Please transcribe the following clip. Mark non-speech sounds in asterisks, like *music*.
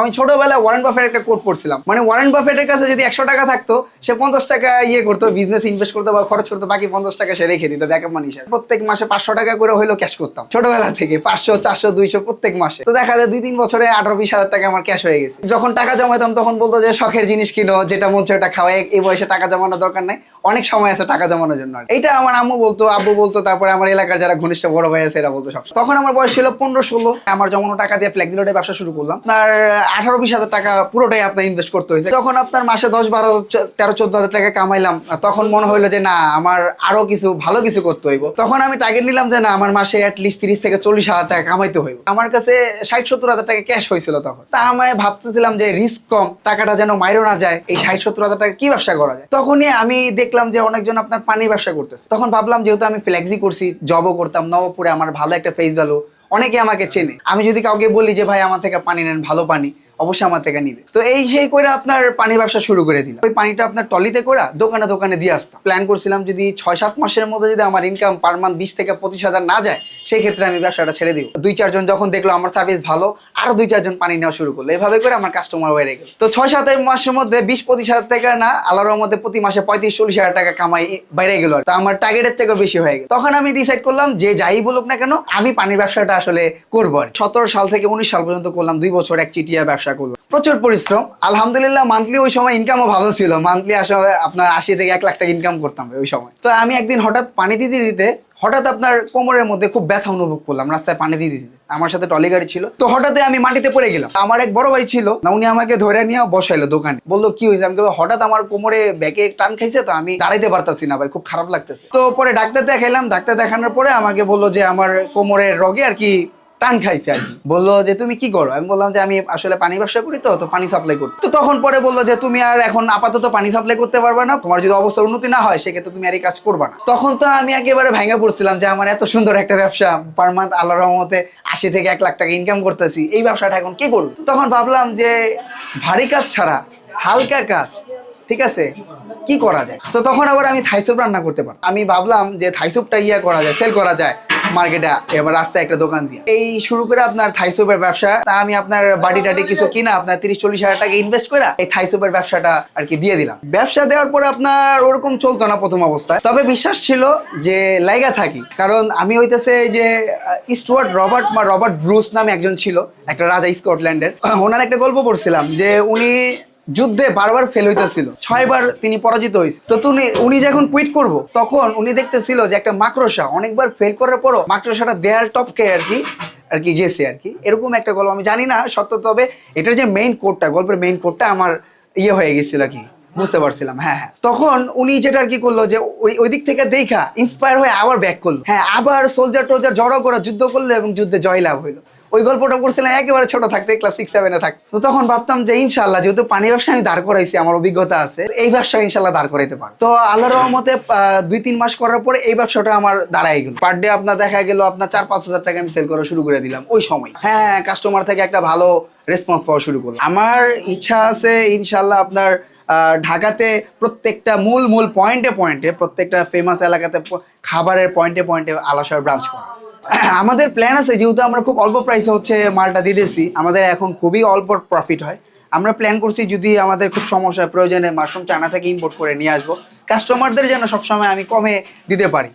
আমি ছোটবেলায় ওয়ারেন বাফের একটা কোট পড়ছিলাম। মানে ওয়ারেন বাফেটের কাছে যদি একশো টাকা থাকতো, সে পঞ্চাশ টাকা ইয়ে করতো বিজনেস ইনভেস্ট করতো বা খরচ করতো, বাকি পঞ্চাশ টাকা সে রেখে দিত ব্যাকআপ মানি হিসেবে। প্রত্যেক মাসে পাঁচশো টাকা করে হইল ক্যাশ করতাম। ছোটবেলা থেকে পাঁচশো, চারশো, দুইশো প্রত্যেক মাসে। তো দেখা যায় দুই, তিন বছরে আঠারো, বিশ হাজার টাকা আমার ক্যাশ হয়ে গেছে। যখন টাকা জমাইতাম, তখন বলতো যে শখের জিনিস কিনো, যেটা মন ওটা খাওয়া এই বয়সে টাকা জমানোর দরকার নাই। অনেক সময় আছে টাকা জমানোর জন্য এটা আমার আম্মু বলতো, আব্বু বলতো, তারপরে আমার এলাকার যারা ঘনিষ্ঠ বড় ভাই আছে, এরা বলতো সব তখন আমার বয়স ছিল পনেরো, ষোলো। আমার জমানো টাকা দিয়ে ফ্লেক্সিলোডে ব্যবসা শুরু করলাম। আপনার আঠারো বিশ হাজার টাকা পুরোটাই আপনার ইনভেস্ট করতে হয়েছে। তখন আপনার মাসে দশ, বারো তেরো, চোদ্দ হাজার টাকা কামাইলাম, তখন মনে হইল যে, না, আমার আরও কিছু, ভালো কিছু করতে হইব। তখন আমি টার্গেট নিলাম যে, না, আমার মাসে অ্যাটলিস্ট তিরিশ থেকে চল্লিশ হাজার টাকা কামাইতে হইব। আমার কাছে ষাট, সত্তর হাজার টাকা ক্যাশ হয়েছিল তখন। তা আমি ভাবতেছিলাম যে রিস্ক কম, টাকাটা যেন মাইরো না যায়। এই ষাট, সত্তর হাজার টাকা কি ব্যবসা করা যায়? তখনই আমি দেখলাম যে, অনেকজন আপনার পানির ব্যবসা করতেছে। তখন ভাবলাম, যেহেতু আমি ফ্লেক্সি করছি জবও করতাম, নবপুরে আমার ভালো একটা ফেস ভ্যালু অনেকে আমাকে চেনে। আমি যদি কাউকে বলি যে, ভাই, আমার থেকে পানি নেন, ভালো পানি। অবশ্যই আমার থেকে নিবে। তো এই সেই করে আপনার পানি ব্যবসা শুরু করে দিলাম। ওই পানিটা আপনার টলিতে করে দোকানে দোকানে দিয়ে আসতাম। প্ল্যান করছিলাম যদি ছয় সাত মাসের মধ্যে যদি আমার ইনকাম পার মান্থ বিশ থেকে পঁচিশ হাজার না যায়, সেই ক্ষেত্রে আমি ব্যবসাটা ছেড়ে দিব। দুই, চারজন যখন দেখল আমার সার্ভিস ভালো, আরও দুই, চারজন পানি নেওয়া শুরু করল। এভাবে করে আমার কাস্টমার বেড়ে গেল। তো ছয় সাত মাসের মধ্যে বিশ, পঁচিশ হাজার টাকা না, আল্লাহর মধ্যে প্রতি মাসে পঁয়ত্রিশ, চল্লিশ হাজার টাকা কামাই বেড়ে গেল তো আমার টার্গেটের থেকেও বেশি হয়ে গেল। তখন আমি ডিসাইড করলাম যে যাই বলুক না কেন, আমি পানির ব্যবসাটা আসলে করব সতেরো সাল থেকে উনিশ সাল পর্যন্ত করলাম। দুই বছর এক চিটিয়া ব্যবসা। করলাম। প্রচুর পরিশ্রম। আলহামদুলিল্লাহ মান্থলি ওই সময় ইনকামও ভালো ছিল। মান্থলি আসলে আপনার আশি থেকে এক লাখ টাকা ইনকাম করতাম ওই সময়। তো আমি একদিন হঠাৎ পানি দিতে দিতে হঠাৎ আপনার কোমরের মধ্যে খুব ব্যথা অনুভব করলাম, রাস্তায় পানি দিতে দিতে। আমার সাথে টলি গাড়ি ছিল। তো হঠাৎ আমি মাটিতে পড়ে গেলাম। আমার এক বড় ভাই ছিল, না উনি আমাকে ধরে নিয়ে বসাইলো দোকানে। বলল, কি হয়েছে? আমি হঠাৎ আমার কোমরে ব্যাকে টান খাইছে তো আমি দাঁড়াইতে পারতাছি না ভাই, খুব খারাপ লাগতেছে। তো পরে ডাক্তার দেখাইলাম। ডাক্তার দেখানোর পরে আমাকে বলল যে আমার কোমরের রগে আর কি টান খাইছে আর কি। বলল যে, তুমি কি করো? আমি বললাম যে, আমি আসলে পানি ব্যবসা করি তো তো পানি সাপ্লাই করি তো তখন পরে বলল যে, তুমি আর এখন আপাতত পানি সাপ্লাই করতে পারবে না। তোমার যদি অবস্থার উন্নতি না হয়, সেক্ষেত্রে তুমি আর এই কাজ করবে না। তখন তো আমি একেবারে ভেঙে পড়ছিলাম যে, আমার এত সুন্দর একটা ব্যবসা। পার মান্থ আল্লাহ রহমতে আশি থেকে এক লাখ টাকা ইনকাম করতেছি। এই ব্যবসাটা এখন কি করব? তখন ভাবলাম যে, ভারী কাজ ছাড়া হালকা কাজ, ঠিক আছে? কি করা যায়? তো তখন আবার আমি থাইসুপ রান্না করতে পারি আমি ভাবলাম যে থাইসুপটা ইয়া করা যায় সেল করা যায়। মার্কেটে এবার রাস্তায় একটা দোকান দিয়ে। এই শুরু করে আপনার থাইসুপের ব্যবসা, তা আমি আপনার বাড়ি টাড়ি কিছু কিনা, আপনার তিরিশ চল্লিশ হাজার টাকা ইনভেস্ট করে এই থাইসুপের ব্যবসাটা আর কি দিয়ে দিলাম। ব্যবসা দেওয়ার পরে আপনার ওরকম চলতো না প্রথম অবস্থায়। তবে বিশ্বাস ছিল যে লাইগা থাকি। কারণ আমি হইতেছে যে স্টুয়ার্ট রবার্ট বা রবার্ট ব্রুস নামে একজন ছিল, একটা রাজা স্কটল্যান্ডের ওনার একটা গল্প পড়ছিলাম যে উনি যুদ্ধে বারবার ফেল হইতেছিল। ছয়বার তিনি পরাজিত হয়েছে তো তুমি, উনি যখন কুইট করব, তখন উনি দেখতেছিল যে একটা মাকড়সা, অনেকবার ফেল করার পরও মাকড়সাটা দেয়াল টপকে আর কি আর কি গেছে আর কি। এরকম একটা গল্প, আমি জানি না সত্য, তবে এটার যে মেইন কোডটা গল্পের মেইন কোডটা আমার ইয়ে হয়ে গেছিল আর কি, বুঝতে পারছিলাম হ্যাঁ হ্যাঁ। তখন উনি যেটা আর কি করল যে, ওই ওই দিক থেকে দেখা ইন্সপায়ার হয়ে আবার ব্যাক করল। হ্যাঁ আবার সোলজার টোলজার জড়ো করে যুদ্ধ করল এবং যুদ্ধে জয়লাভ হইল। ওই গল্পটা পড়ছিলাম, একেবারে ছোট থাকতে ক্লাস সিক্স সেভেনে থাক। তো তখন ভাবতাম যে ইনশাল্লাহ যেহেতু পানি ব্যবসা আমি দাঁড় করাইছি, আমার অভিজ্ঞতা আছে, এই ব্যবসা ইনশাল্লাহ দাঁড় করাইতে পারব। তো আল্লাহ রহমতে দুই, তিন মাস করার পরে এই ব্যবসাটা আমার দাঁড়াই গেল। পার ডে আপনার দেখা গেল, আপনার চার, পাঁচ হাজার টাকা আমি সেল করা শুরু করে দিলাম, ওই সময়। হ্যাঁ কাস্টমার থেকে একটা ভালো রেসপন্স পাওয়া শুরু করলাম। আমার ইচ্ছা আছে ইনশাল্লাহ আপনার ঢাকাতে প্রত্যেকটা মূল মূল পয়েন্টে পয়েন্টে প্রত্যেকটা ফেমাস এলাকাতে খাবারের পয়েন্টে পয়েন্টে আলাসার ব্রাঞ্চ করা। *coughs* আমাদের প্ল্যান আছে, যেহেতু আমরা খুব অল্প প্রাইসে হচ্ছে মালটা দিতেছি আমাদের এখন খুবই অল্প প্রফিট হয়। আমরা প্ল্যান করছি যদি আমাদের খুব সমস্যা প্রয়োজনে মাশরুম চানা থেকে ইম্পোর্ট করে নিয়ে আসব। কাস্টমারদের যেন সবসময় আমি কমে দিতে পারি।